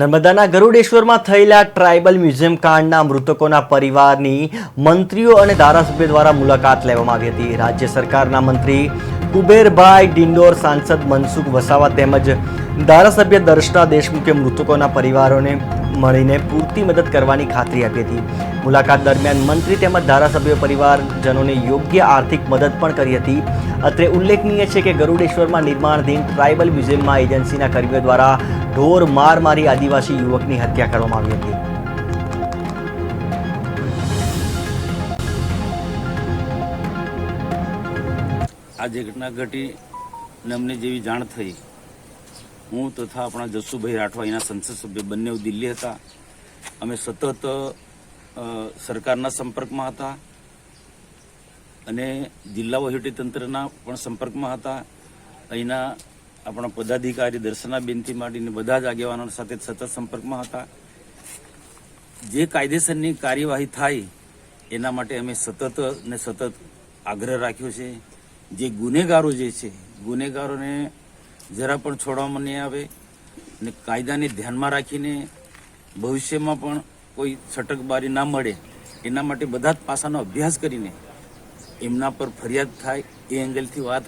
નર્મદાના ગરુડેશ્વરમાં થયેલા tribal museum કાંડના મૃતકોના પરિવારની મંત્રીઓ અને ધારાસભ્ય દ્વારા મુલાકાત લેવામાં આવી હતી. રાજ્ય સરકારના મંત્રી કુબેરભાઈ ડિંડોર, સાંસદ મનસુખ વસાવા તેમજ ધારાસભ્ય દર્શના દેશમુખે મૃતકોના પરિવારોને મળીને પૂરતી મદદ કરવાની ખાતરી આપી હતી. મુલાકાત દરમિયાન મંત્રી તેમજ ધારાસભ્ય પરિવારજનોને યોગ્ય આર્થિક મદદ પણ કરી હતી. અત્રે ઉલ્લેખનીય છે કે ગરુડેશ્વરમાં નિર્માણાધીન ટ્રાઇબલ મ્યુઝિયમમાં એજન્સીના કર્મીઓ દ્વારા ઢોર માર મારી આદિવાસી યુવકની હત્યા કરવામાં આવી હતી. આ જે ઘટના ઘટી ને અમને જેવી જાણ થઈ, હું તથા આપણા જસુભાઈ રાઠવા, એના સંસદ સભ્ય બંને દિલ્હી હતા. અમે સતત સરકારના સંપર્કમાં હતા. અને જિલ્લા વહીવટીતંત્રના પણ સંપર્કમાં હતા. અહીંના આપણા પદાધિકારી દર્શનાબેનથી માંડીને બધા જ આગેવાનો સાથે સતત સંપર્કમાં હતા. જે કાયદેસરની કાર્યવાહી થાય, એના માટે અમે સતત ને સતત આગ્રહ રાખ્યો છે. જે ગુનેગારો જે છે, ગુનેગારોને જરા પણ છોડવામાં નહીં આવે ને કાયદાને ધ્યાનમાં રાખીને ભવિષ્યમાં પણ કોઈ છટકબારી ના મળે, એના માટે બધા જ પાસાનો અભ્યાસ કરીને એમના પર ફરિયાદ થાય એ એંગલથી વાત